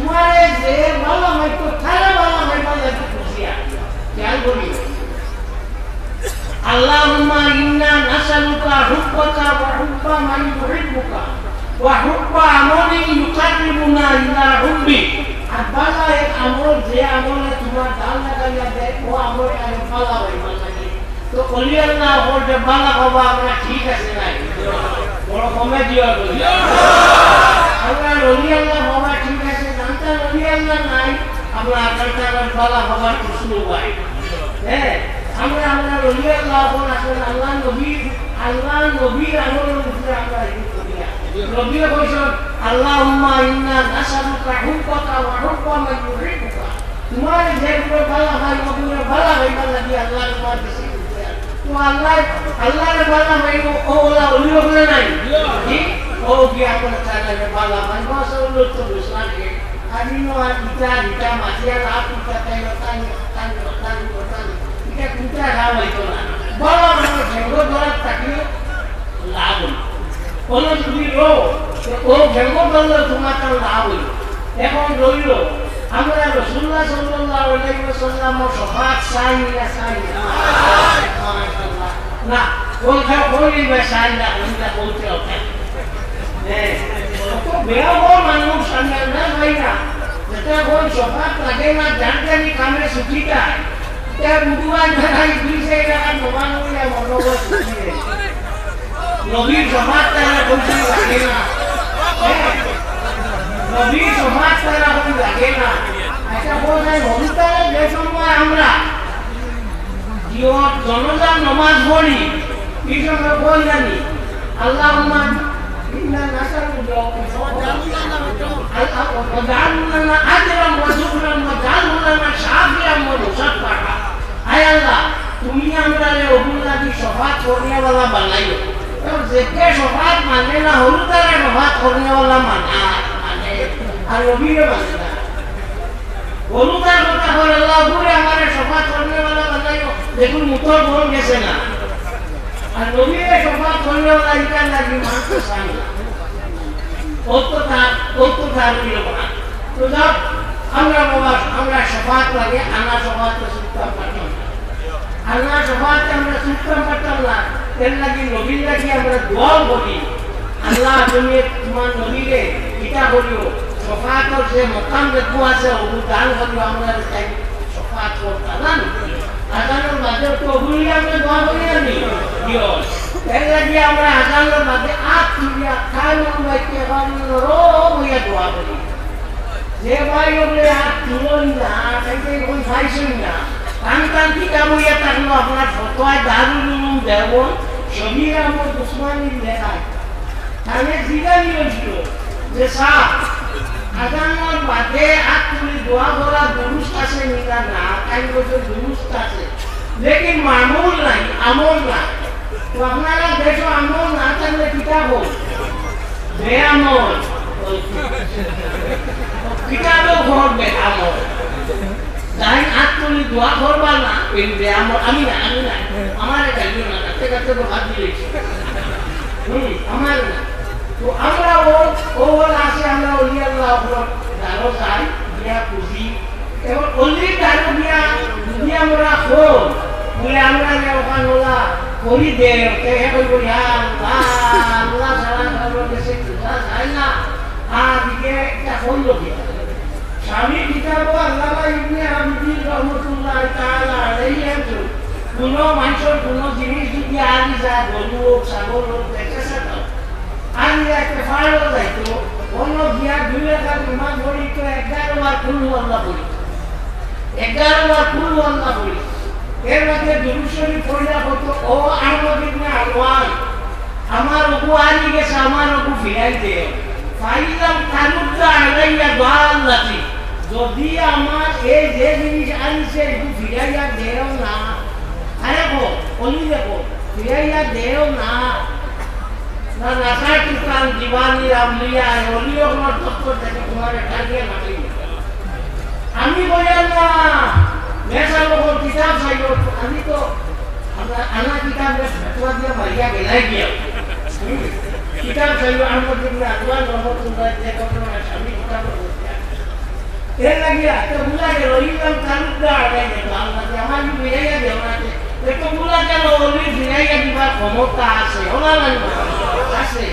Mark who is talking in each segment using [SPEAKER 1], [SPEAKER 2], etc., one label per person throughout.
[SPEAKER 1] তোমারে যে ভালো হয়তো তারা ভালো হয় ভালো একটু খুশিয়া খেয়াল করি اللهم إنا نسألك حبك وحب من يحبك وحب عمل يقربنا إلى حبك আব্বালা এক আমল যে আমলে তোমার দাল লাগাইয়া দেয় ও আমল আমি ফালা হই মালাকি তো কলিয়ার না ওর যে বালা হবা আমরা ঠিক আছে নাই বড় কমে দিও করি আমরা রলিয়াল্লাহ হবা ঠিক আছে জানতা রলিয়াল্লাহ নাই, আমরা আকালটা বালা হবা শুরু হয় হ্যাঁ আমরা আমরা আসলে আল্লাহ আল্লাহ নাই? ও কি আপনার চাইলে ভালো হয় বস বুঝলাম মাটিয়া লাভ ইটা তাই তাই তাই তাই তাই এটা কুটা লাভ হইতো না বড় বড় ঝেঙ্গো ধরার থাকলে লাভ কোনো যদি রো ও ভেঙ্গ করলে তোমার তার লাভ হইল এখন রইল আমরা রসুল্লাহ সাল্লাহ সাল্লাম সভাত চাই না চাই না না কোনটা করিবে চাই না কোনটা বলতে হবে। বেয়া বেয়াবো মানুষ আন্দাজা হয় না যেটা বই সফাত লাগে না যার জানি কামে সুখী তাই তার বুধবার ধারায় দুই সেই টাকা জমা করলে মনোবল সুখী নবীর সমাজ তারা বলছি লাগে না নবীর সমাজ তারা বই লাগে না একটা বোঝায় ভবিষ্যতে যে সময় আমরা জীবন জনতা নমাজ পড়ি এই সময় জানি আল্লাহ إنا نسأل وجعلنا لنا أجرا وشكرا وجعلنا لنا شافيا ومشفعا আয় আল্লাহ তুমি আমরা ওগুলাদি সফাত করনেওয়ালা বানাইও যেকে সফাত মানে না হলু তারা সফাত করনেওয়ালা মানা মানে আর রবিরে মানে না হলু তার কথা করে আল্লাহ ঘুরে আমার সফাত করনেওয়ালা বানাইও দেখুন মুখর বল গেছে না আর নবীরে সফাত করনেওয়ালা ইটা লাগি মানতে চাই না অত তার অত তার না তো যাক, আমরা বাবা, আমরা সফাত লাগে আনা সফাত সুত্তাম পারতাম আনা সফাত আমরা সুত্তাম পারতাম না এর লাগি নবীর লাগি আমরা দোয়াও করি। আল্লাহ তুমি তোমার নবীরে ইটা করিও সফাতর যে মকাম দেখব আছে ওগু দান করিও আমরা সফাত করতা না আজানোর মাঝে তো দিও লাগি আমরা আজানোর আর তাহলে জিগানি হয়েছিল যে সাপ আগানোর বাদে হাত তুলি দোয়া করা দুরুস্ত আছে নিকা না, তাই বছর দুরুস্ত আছে। লেকিন মামুল নাই, আমল নাই। আপনারা দেখো আমল না থাকলে কিতাব বেআমল কিতাবেও ঘরবে আমল তাই তুলি, দোয়া করবা না, এই বেআমল আমি না আমি না। আমার কাছে কাছে তো হাত হুম, আমার না। তো আমরা ও ও আসে, আমরা অলিয়াল্লাহ দারো যাই দিয়া এবং অলি দারো দিয়া যদি আমরা খোল। বলে আমরা ওখান ওলা করি দে হে বলব আল্লাহ সারা সারা দেশে খোঁজা যায় না আর দিকে একটা কি স্বামী কিতাব আল্লাহ ইবনে হামিদি রহমতুল্লাহ তাআলা আলাইহি একজন কোন মানুষের কোন জিনিস যদি আনি যায় গরু হোক ছাগল হোক দেখেছে তো আমি একটা ফাড়ো যাইতো অন্য গিয়া দুই লাখ নামাজ পড়ি তো এগারো বার কুল আল্লাহ পড়ি এগারো বার কুল আল্লাহ পড়ি এর মধ্যে দুরুশ্বরী পড়িয়া হতো ও আহমদ আলওয়ান আমার ওগু আনি গেছে, আমার ওগু ফিরাই দে ফাইলাম তালুদ্দা আলাইয়া দাল্লাতি। যদি আমার এই যে জিনিস আনিছে, একটু ফিরাইয়া দেও না। আরে গো অলি দেখো, ফিরাইয়া দেও না। না নাসার কিসান দিবানি রামলিয়া অলিও আমার দপ্তর থেকে তোমার টাকিয়ে মাটি। আমি বললাম, না। মেসা লোক কিতাব চাইব আমি তো আমরা আনা কিতাব ফেতোয়া দিয়ে মারিয়া গেলাই গিয়া কিতাব চাইব আমার দিকে আদওয়ান রহমতুল্লাহ যে ঘটনা স্বামী কিতাব এর লাগিয়া তো বুঝা গেল ইলাম তালুকদার আগে গেল আল্লাহ আমার বিরাইয়া দেও না একটু বুঝা গেল ওলি বিরাইয়া দিবার ক্ষমতা আছে ওলা লাগবে আছে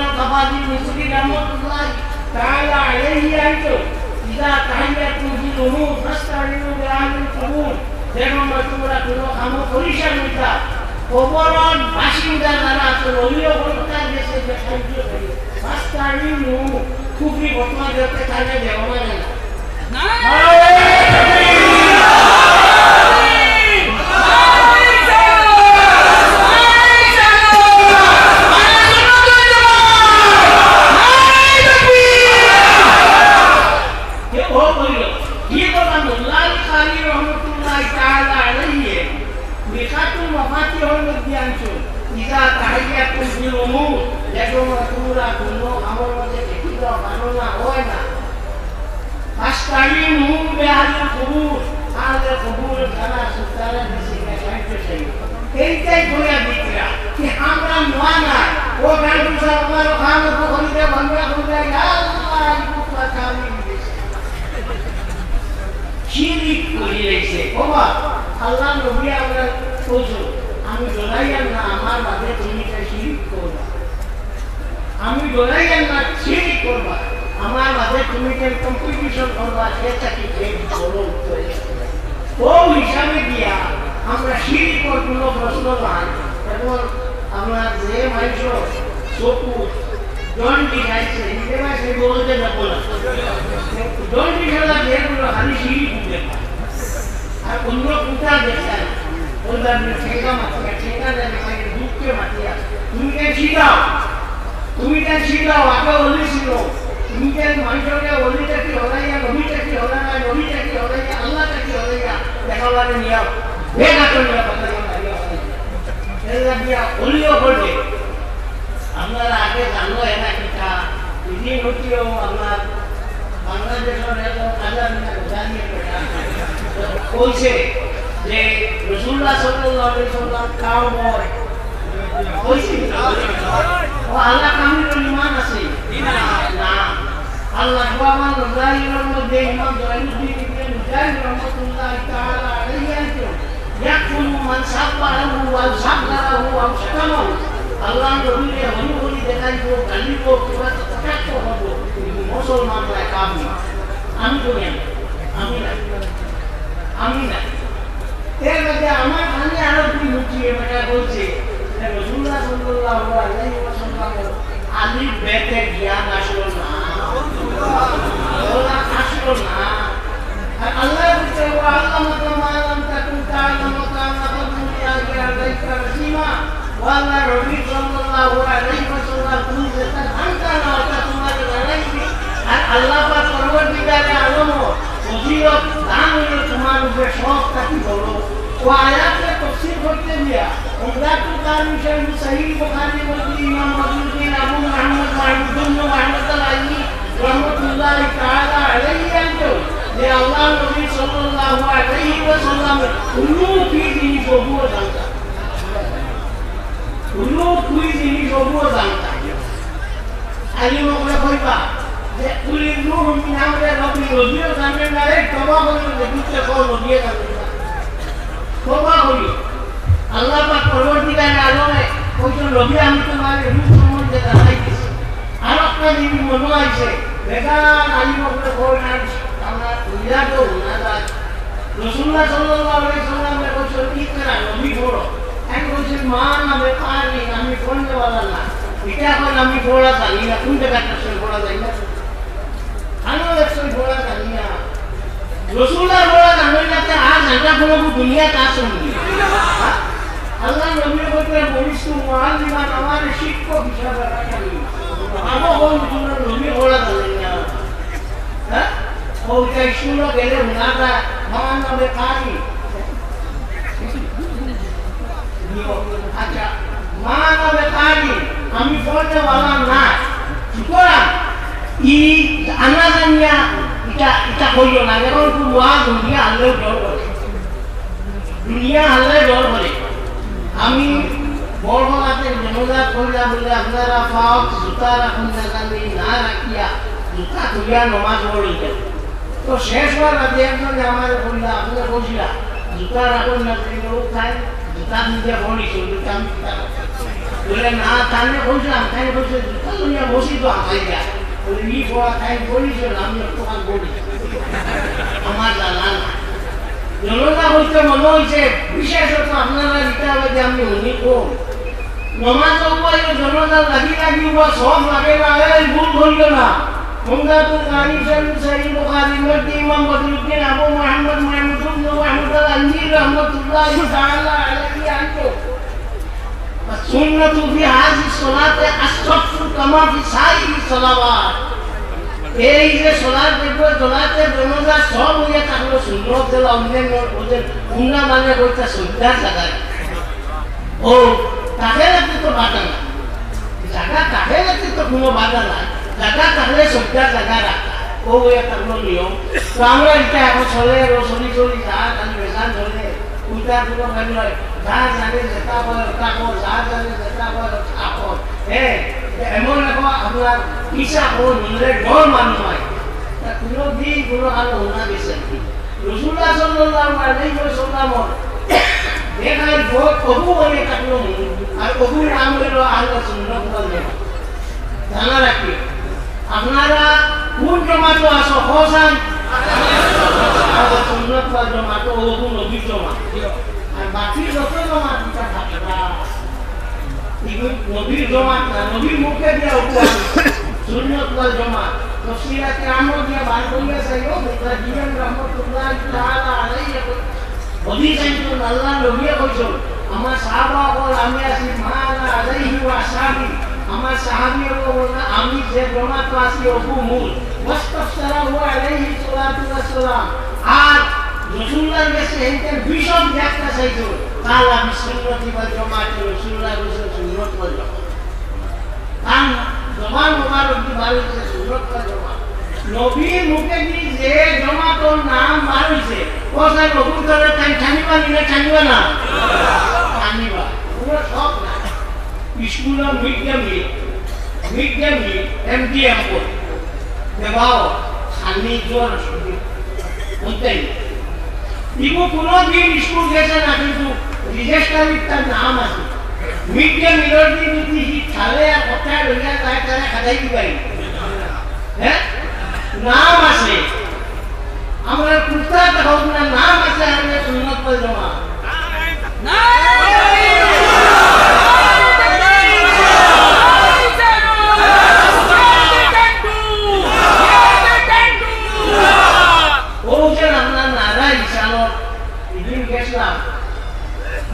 [SPEAKER 1] আল-কাবাদি মিসরি রহমাতুল্লাহ তাআলা আলাইহি আইতো ইদা তাহিয়াতুল জুনু ফাস্তাইনু বিআহলিল কুবুর যেমন তোমরা কোনো কাম করিস না কবরত বাসিন্দা যারা আছে অলিও বলতা গেছে যে সাহায্য করি। ফাস্তাইনু খুবই বর্তমান জগতে থাকে দেওয়া যায় না। আমি ডরাইয়ার না শিরিক করবা আমার বাদে তুমি যে কম্পিটিশন করবা, সেটা কি বলো ও হিসাবে দিয়া আমরা শিরিকর কোনো প্রশ্ন নাই এবং আমরা যে মানুষ চকু জন্টি খাইছে নিজেরা সে বলতে না। জন্টি খেলা যেগুলো খালি শিরিক দেখা আর অন্য কোথা দেখে না। বললাম ঠেকা মাতিয়া ঠেকা দেয় আমাকে দুঃখে মাতিয়া তুমি কে শিখাও? তুমি কে শিখাও আগে বলি ছিল। কে মানুষকে বলিটা কি হলাইয়া নবীটা কি হলা না নবীটা কি হলাইয়া আল্লাহটা কি হলাইয়া দেখাবারে নিয়াও বেগা তো নিয়া কথা অলিও বলবে আপনারা আগে জানলো এনা কিটা ইনি হচ্ছেও আপনার বাংলাদেশের হাজার জানিয়ে কইছে যে, রসুল্লাহ আলাইহি সাল্লাম কাউবয় কইছে ও আল্লাহ কামিলুল ইমান আছে। না আল্লাহ বাবার নজাইরের মধ্যে ইমাম জয়নুদ্দিন ইবনে মুজাহিদ রাহমাতুল্লাহ তাআলা আলাইহি আইতো ইয়াকুলু মান সাব্বাহু ওয়া সাব্বাহু ওয়া শাতামাহু আল্লাহ নবীকে হলি হলি দেখাইব, গালিব কিবা কটাক্ষ হব। মুসলমানরা কামি আমি করি আমি না। আমি না। এর মধ্যে আমার খালি আরও দুই মুঠিয়ে বেটা বলছে। আলী বেতে জ্ঞান আসলো না। আসলো না। আল্লাহ বলছে, ও আল্লাহ মতো মালাম তাকুন তাআলাম কানা ফাদলুল্লাহি আলাইকা রাসিমা। ওয়াল্লাহ রবি সাল্লাল্লাহু আলাইহি ওয়াসাল্লাম, তুমি যেটা জানতা না ওটা তোমার জানাই আর আল্লাহ পাক পরবর্তীকালে আলম ফজিলত দান তোমার উপরে সব থাকি বলো আমরে রব্বি রবিও জানেন না রে যে দুটো কল দিয়ে তবা হইল। আল্লাহ পাক পরবর্তীকালে আলমে কইছেন রবি আমি তোমার রূপ সম্বন্ধে জানাই দিছি আর আপনার দিদি মনে আছে বেগান ওগুলো কই না আমরা উইলা তো না যায় রসুল্লাহ সাল্লাল্লাহু আলাইহি সাল্লামের কইছেন ইকরা নবী পড়ো এক কইছেন মা নামে পারি আমি পড়তে পারলাম না। এটা এখন আমি পড়া জানি না, কোন জায়গাটা সে পড়া যায় না? পড়া জানি না রসুল্লাহ জানি না আর জানা কোনো দুনিয়া তা শুনবি আল্লাহ নবী বলতে বলিস তো মুআল্লিমান আমার শিক্ষক হিসাবে আমার কোন নবী পড়া জানি না। হ্যাঁ? ওইটা শুনো গেলে উনাটা আমার নামে কারি। আচ্ছা মা নামে কারি, আমি পড়তে পারলাম না। করাম ই আনা জানিয়া এটা কইল না এখন তো দুনিয়া আনলেও ডর করে দুনিয়া আনলে ডর করে আমি বড়লাতে জনজাত কইলা বলে আপনারা পাওক জুতা রাখুন জানি না রাখিয়া জুতা তুলিয়া নমাজ পড়িলেন তো শেষ হওয়ার আগে একজন আমার কইলা আপনার কইছিলা জুতা রাখুন না জানি লোক জুতা নিজে পড়িছ জুতা বলে না তাহলে কইছিলাম তাই কইছে জুতা লইয়া বসি তো আমায় যা পড়া তাই বলিছ আমি তোমার বলি আমার না জনতা হইতে মনে হয়েছে বিশেষত আপনারা যেটা হবে আমি শুনি কম। নমাজ উপায় জনতা লাগি লাগি বা সব লাগে না এই ভুল ধরল না। মুন্দাতুল কারি আলাইহি আনহু সুন্নাতু ফি হাযি সালাতে আস-সাফু কামা ফি সাইরি সালাওয়াত। এই যে সোলার দেখব সোলাতে জনতা সব হইয়া থাকল সুন্দর দিল অন্যান্য ওদের উন্না মানে কইতা শ্রদ্ধার জায়গায় ও, তাকে রাখতে তো বাধা না। জায়গা তাকে রাখতে তো কোনো বাধা নাই জায়গা থাকলে শ্রদ্ধার জায়গা রাখা। ও হইয়া থাকল নিয়ম। তো আমরা এটা এখন চলে চলি চলি, যা খালি বেজান চলে। কোনো খালি হয় যা জানে যেটা কয় ওটা কর যা জানে যেটা কয় ওটা কর হ্যাঁ এমন এখন আপনার পিসা কোন নিলে ডর মানুষ হয় তা কোনো দিন কোনো আলো হোনা গেছে রসুল্লাহ সাল্লাল্লাহু আলাইহি ওয়াসাল্লাম দেখায় বহুত কবু বলে থাকল আর কবু নাম হলো আহলে সুন্নাত জামাত জানা রাখি আপনারা কোন জমাতো আসো হোসান আহলে সুন্নাত ওয়াল জামাত ও কোন নবীর জমাত আর বাকি যত জমাত এটা থাকবা নবীর জমাত না নবীর মুখে দিয়া বল আমি যে জমাত আছি অবু মূল। ওয়াসসালাম আর রসুল্লাহর কাছে এইটার বিষম ব্যাখ্যা চাইছো কালা বিসুন্নতি ওয়াল জামাত রসুল্লাহ কইছো সুন্নত জামাত কারণ জমান মোবারক দি বার হইছে সুন্নত জামাত নবীর মুখে দি যে জমাতর নাম বার হইছে কোথায় কবুল করে তাই ঠানিবা নিলে ঠানিবা না ঠানিবা পুরো সব না। স্কুলের mid day meal mid day meal, MDM code দেবাও সান্নিধ্য বুঝতেই ইগো কোনো দিন স্কুল গেছে না, কিন্তু রেজিস্টারির তার নাম আছে। মিড ডে মিলের দিন যদি খালে আর কথা লইয়া যায় তারা খাদাই দিবাই হ্যাঁ? নাম আছে। আমরা কুর্তা হোক না নাম আছে আমরা সুন্নত জমা ও যে আমরা নারা ইসালত এদিন গেছিলাম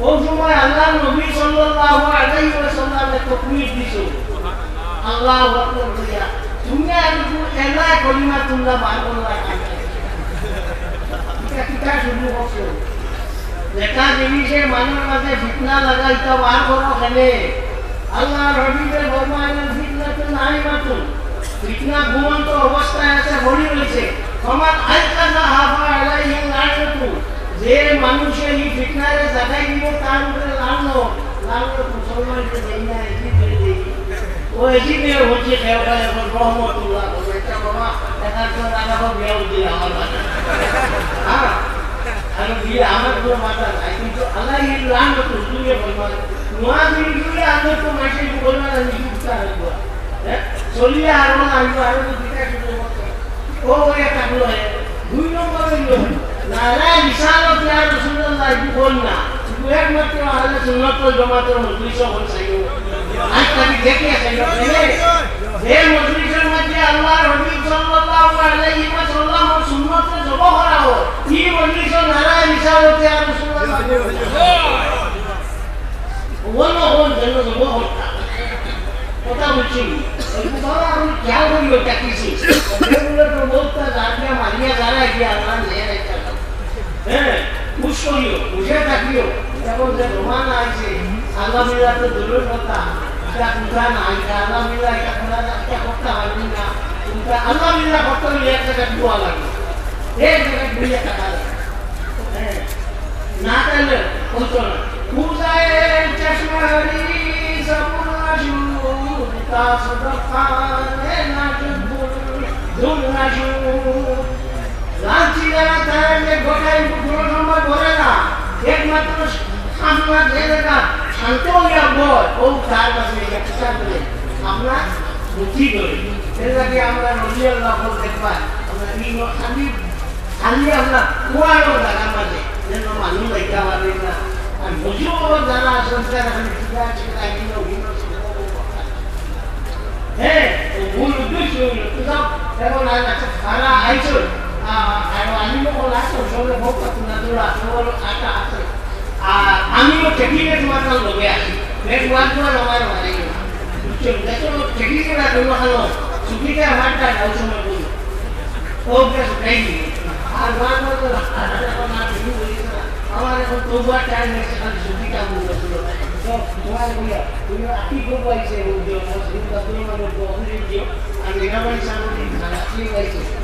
[SPEAKER 1] ওই সময় আল্লাহ নবী সাল্লাল্লাহু আলাইহি ওয়াসাল্লামে তাকবীর দিছো? আল্লাহু আকবার বলিয়া, তুমি আর এলা কলিমা তুল্লাহ বার করলা এটা কিটা শুরু করছ দেখা জিনিসের মানুষের মাঝে ফিতনা লাগাইতে বার করো কেনে? আল্লাহ রবিদের ভগবানের ফিতনা তো নাই মাতুন ফিতনা ঘুমন্ত অবস্থায় আছে ভরি রয়েছে সমান আলকাজা হাফা আলাইহি লানতু যে মানুষের এই ফিতনারে জাগাই দিব, তার উপরে লানো লানো মুসলমানকে দেই না, এটি করে দেই। ও এটি নিয়ে হচ্ছে খেয়াল এখন রহমতুল্লাহ এটা বাবা একার পর রাখা বিয়াও দিয়ে আমার বাবা হ্যাঁ আর দিয়ে আমার কোনো মাথা নাই, কিন্তু আল্লাহ এই নোয়া দিন আগে তো মাসে বলবা না নিকুতা হইবা হ্যাঁ দুই নম্বর কি একমাত্র আহলে সুন্নাত জামাতের মজলিস সাইও আজ তাকে দেখে সাইও যে মজলিসের মধ্যে আল্লাহ হাবিব সাল্লাল্লাহু আলাইহি ওয়াসাল্লাম ও সুন্নাতে জব করা হয় কি মজলিস নালা বিশালত ইয়া রাসূলুল্লাহ বলো কোন জন্য দেবো হত্যা কথা বলছি। বাবা আমি খেয়াল করি ওটা কিছু ওগুলো তো বলতে জানিয়ে মারিয়ে জানাই কি আল্লাহ নিয়ে রেখে হ্যাঁ খুশ করিও বুঝে থাকিও। যেমন যে রোমান আছে, আল্লাহ মিলা তো দূরের কথা, এটা কোথা না এটা আল্লাহ মিলা, এটা করা এটা করতে পারবি না। এটা আল্লাহ মিলা করতে হলে এক জায়গায় দোয়া লাগে। এক জায়গায় দুই টাকা লাগে হ্যাঁ না তাহলে হতো না। পূজায় চশমারি সপুরাশু তা সদকানে না জুবুল দুনাশু লাঞ্চি যারা তারা যে গোটাই পুরো সময় বলে না একমাত্র আপনার ছেলেটা শান্ত হইয়া বয় ও তার কাছে একটা বলে আপনার বুদ্ধি করে সেটাকে আমরা নজিয়ার লক্ষ্য দেখবা আমরা এই খালি আমরা কুয়ারও জায়গা মাঝে যেন মানুষ দেখা পারবে না আর এখন তাই হ্যাঁ ভুল উদ্দেশ্য তো এখন সারা আইছো। আর লাগতো সঙ্গে না আমিও টেকনিকের মাত্র লোকে আছি মাস আমার মানে বুঝছ দেখো টেকনিকের আর অন্য হলো ছুটিতে আমারটা যাও সময় বলি ও বেশ খাই আর মাস মাস আমার এখন তবুয়া টাইম হয়েছে খালি ছুটিটা বলছিল তোমার বইয়া তুমি আটি করব আইসে মুসলিম কাপড় মানে বহরে দিও আর সামগ্রী খানা কি হয়েছে অনুসারে তাহলে হবে এই এই বলতো এই বলতো এই বাবা এই বলতো বাকি বাকি আছে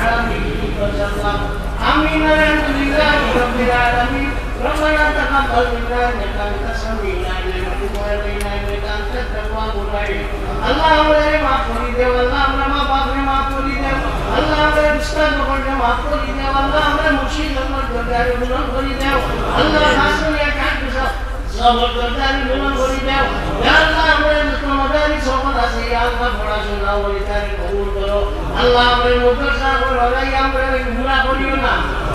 [SPEAKER 1] وأصحابه وسلم آمين الحمد لله رب العالمين ربنا تقبل منا انك انت السميع العليم وتب علينا انك انت التواب الرحيم اللهم لا معاف করে আল্লাহ আমরা মা বাপরে মাফ করে দেও আল্লাহ আমরা উস্তাদ বকরকে মাফ করে দেও আল্লাহ আমরা মুর্শিদ বকর দরবারে গুনাহ করে দেও আল্লাহ হাসুলিয়া কাটু সব সবর দরবারে গুনাহ করে দেও ইয়া আল্লাহ আমরা তোমাদের সকল আছে ইয়া আল্লাহ পড়াশোনা ওই তারে কবুল করো আল্লাহ আমরা মুদরসা করে ওলাই আমরা গুনাহ করিও না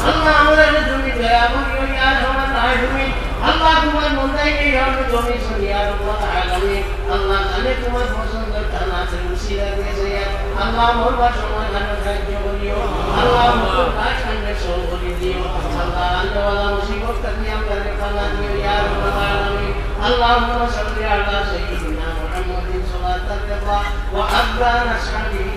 [SPEAKER 1] আল্লাহ আমরা তুমি দয়া করিও ইয়া আল্লাহ তোমার হবে জমি শুনিয়া রব্বুল আলামিন আল্লাহ জানে তোমার পছন্দের তালা আছে উসিলা দিয়েছে আল্লাহ মরবার সময় মানুষ সাহায্য করিও। আল্লাহ মরবার কাজ সামনে সব করে দিও। আল্লাহ আল্লাহওয়ালা মুসিবত কাটিয়ে আমাদের খালা দিও, ইয়া রাব্বাল আলামিন? আল্লাহুম্মা
[SPEAKER 2] সাল্লি আলা সাইয়্যিদিনা মুহাম্মাদিন সালাতান তাবা ওয়া আবরান আসহাবিহি